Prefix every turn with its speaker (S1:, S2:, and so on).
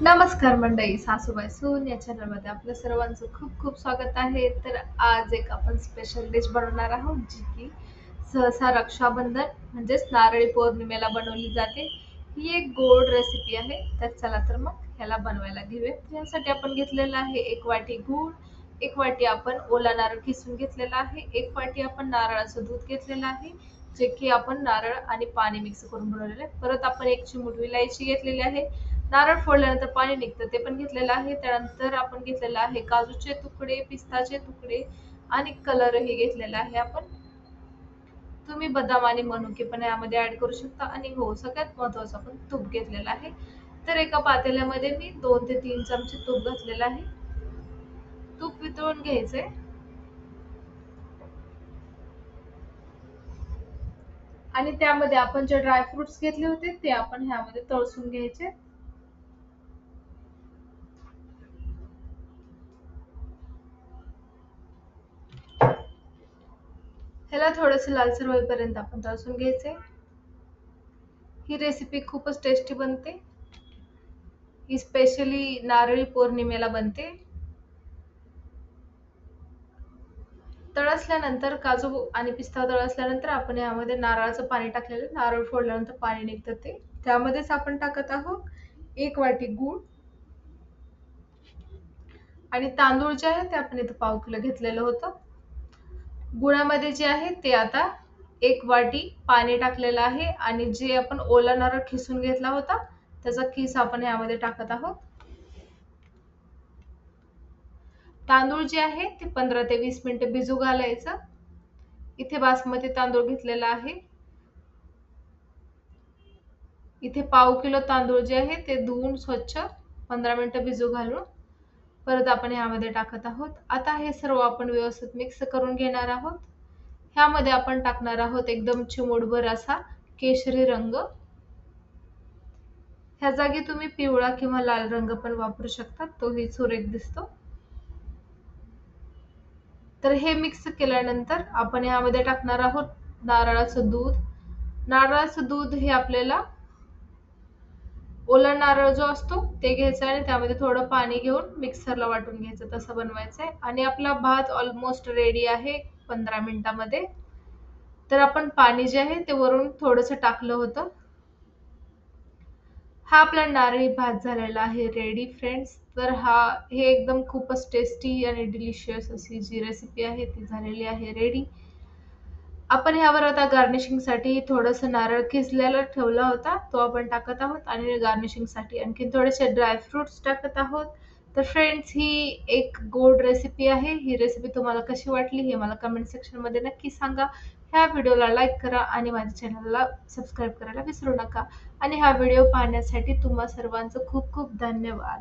S1: नमस्कार मंडळी सासूबाई सून या चॅनलमध्ये आपलं सर्वांचं खूप खूप स्वागत आहे. तर आज एक आपण स्पेशल डिश बनवणार आहोत जी की सहसा रक्षाबंधन म्हणजेच नारळी पौर्णिमेला बनवली जाते. ही एक गोड रेसिपी आहे. तर चला तर मग ह्याला बनवायला घेऊया. यासाठी आपण घेतलेलं आहे एक वाटी गूळ एक वाटी आपण ओला नारळ किसून घेतलेला आहे एक वाटी आपण नारळाचं दूध घेतलेलं आहे जे की आपण नारळ आणि पाणी मिक्स करून बनवलेलं आहे. परत आपण एक चिमूट विलायची घेतलेली आहे. नारळ फोडल्यानंतर पाणी निघतं ते पण घेतलेलं आहे. त्यानंतर आपण घेतलेलं आहे काजूचे तुकडे पिस्ताचे तुकडे आणि कलरही घेतलेला आहे आपण. तुम्ही बदाम आणि मनुके पण यामध्ये ऍड करू शकता आणि हो सगळ्यात महत्वाचं आपण तूप घेतलेलं आहे. तर एका पातेल्यामध्ये मी दोन ते तीन चमचे तूप घातलेलं आहे. तूप वितळून घ्यायचंय. आणि त्यामध्ये आपण जे ड्रायफ्रुट्स घेतले होते ते आपण ह्यामध्ये तळसून घ्यायचे. ह्याला थोडंसं लालसर होईपर्यंत आपण तळसून घ्यायचे ही रेसिपी खूपच टेस्टी बनते. ही स्पेशली नारळी पौर्णिमेला बनते. तळसल्यानंतर काजू आणि पिस्ता तळसल्यानंतर आपण यामध्ये नारळाचं पाणी टाकलेलं नारळ फोडल्यानंतर पाणी निघतं ते. त्यामध्येच आपण टाकत आहोत एक वाटी गूळ. आणि तांदूळ जे आहे ते आपण इथं पाव किलो घेतलेलं होतं. गुळामध्ये जे आहे ते आता एक वाटी पाणी टाकलेलं आहे आणि जे आपण ओला नारळ खिसून घेतला होता त्याचा खिस आपण यामध्ये टाकत आहोत. तांदूळ जे आहे ते पंधरा ते वीस मिनिटं भिजू घालायचं. इथे बासमती तांदूळ घेतलेला आहे. इथे पाव किलो तांदूळ जे आहे ते धुवून स्वच्छ पंधरा मिनिटं भिजू घालून परत आपण ह्यामध्ये टाकत आहोत. आता हे सर्व आपण व्यवस्थित मिक्स करून घेणार आहोत. ह्यामध्ये आपण टाकणार आहोत एकदम चिमूडभर असा केशरी रंग. ह्या जागी तुम्ही पिवळा किंवा लाल रंग पण वापरू शकता. तोही सुरेख दिसतो. तर हे मिक्स केल्यानंतर आपण ह्यामध्ये टाकणार आहोत नारळाचं दूध. नारळाचं दूध हे आपल्याला ओला नारळ जो असतो ते घ्यायचा आणि त्यामध्ये थोडं पाणी घेऊन मिक्सरला वाटून घ्यायचं. तसं बनवायचं आहे आणि आपला भात ऑलमोस्ट रेडी आहे पंधरा मिनिटामध्ये. तर आपण पाणी जे आहे ते वरून थोडंसं टाकलं होतं. हा आपला नारळी भात झालेला आहे रेडी फ्रेंड्स तर हा हे एकदम खूपच टेस्टी आणि डिलिशियस अशी जी रेसिपी आहे ती झालेली आहे रेडी आपण ह्यावर आता गार्निशिंगसाठी थोडंसं नारळ किसलेला ठेवला होता तो आपण टाकत आहोत आणि गार्निशिंगसाठी आणखी थोडेसे ड्रायफ्रुट्स टाकत आहोत. तर फ्रेंड्स ही एक गोड रेसिपी आहे. ही रेसिपी तुम्हाला कशी वाटली हे मला कमेंट सेक्शनमध्ये नक्की सांगा. ह्या व्हिडिओला लाईक करा आणि माझ्या चॅनलला सबस्क्राईब करायला विसरू नका. आणि हा व्हिडिओ पाहण्यासाठी तुम्हा सर्वांचं खूप खूप धन्यवाद.